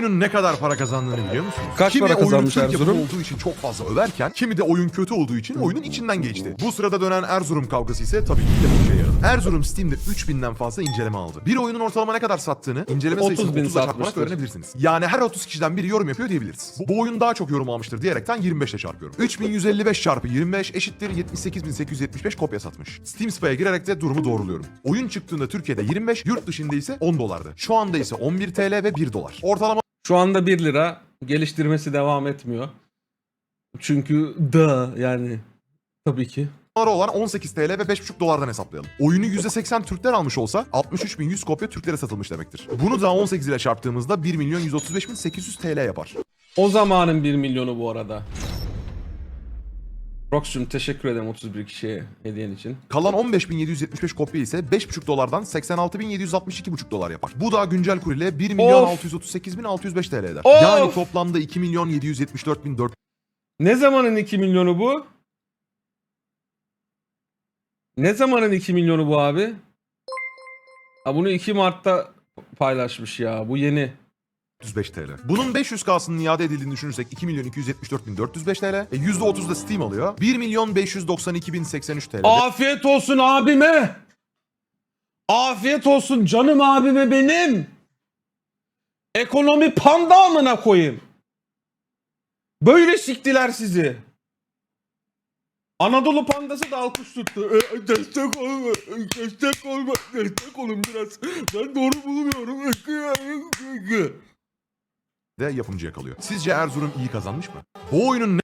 oyunun ne kadar para kazandığını biliyor musunuz? Kaç kimi para kazanmış oyunun Erzurum? olduğu için çok fazla överken kimi de oyun kötü olduğu için oyunun içinden geçti. Bu sırada dönen Erzurum kavgası ise tabii ki de bu yaradı. Erzurum Steam'de 3000'den fazla inceleme aldı. Bir oyunun ortalama ne kadar sattığını inceleme 30 sayısını bin 30'a çarparak satmıştır. öğrenebilirsiniz. Yani her 30 kişiden biri yorum yapıyor diyebiliriz. Bu, bu oyun daha çok yorum almıştır diyerekten 25 ile çarpıyorum. 3155 çarpı 25 eşittir 78875 kopya satmış. Steam Spy'a girerek de durumu doğruluyorum. Oyun çıktığında Türkiye'de 25, yurt dışında ise 10 dolardı. Şu anda ise 11 TL ve 1 dolar. Ortalama Şu anda 1 lira geliştirmesi devam etmiyor. Çünkü da yani tabii ki. doları olan 18 TL ve 5,5 dolardan hesaplayalım. Oyunu %80 Türkler almış olsa 63.100 kopya Türklere satılmış demektir. Bunu da 18 ile çarptığımızda 1 milyon 135.800 TL yapar. O zamanın 1 milyonu bu arada. Rox'cum teşekkür ederim 31 kişiye hediyen için. Kalan 15.775 kopya ise 5,5 dolardan 86.762,5 dolar yapar. Bu da güncel kur ile 1 milyon Of! 638.605 TL eder. Of! Yani toplamda 2 milyon 774.400 Ne zamanın 2 milyonu bu? Ne zamanın 2 milyonu bu abi? Ha bunu 2 Mart'ta paylaşmış ya. Bu yeni. 5 TL. Bunun 500K'sının iade edildiğini düşünürsek 2 milyon 274.405 TL. E %30 da Steam alıyor. 1 milyon 592.083 TL. Afiyet olsun abime. Afiyet olsun canım abime benim. Ekonomi panda amına koyayım. Böyle siktiler sizi. Anadolu pandası da alkış tuttu. E, destek olma, destek olma, destek olun biraz. Ben doğru bulmuyorum. De yapımcıya kalıyor. Sizce Erzurum iyi kazanmış mı? Bu oyunun ne